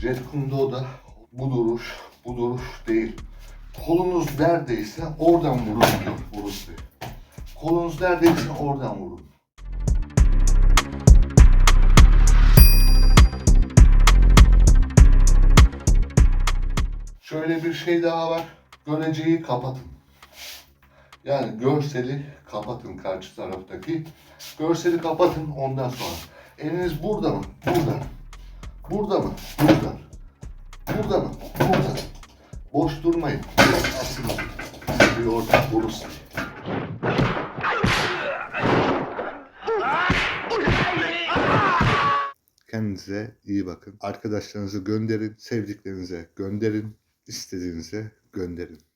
Jet Kundo'da bu duruş, bu duruş değil. Kolunuz neredeyse oradan vurun diyor Lee. Kolunuz neredeyse oradan vurun. Şöyle bir şey daha var. Göreceği kapatın. Yani görseli kapatın karşı taraftaki. Görseli kapatın ondan sonra. Eliniz burada mı? Burada. Burada mı? Burada. Boş durmayın. Aslında bir orta Bruce Lee. Kendinize iyi bakın. Arkadaşlarınızı gönderin, sevdiklerinize gönderin, istediğinize gönderin.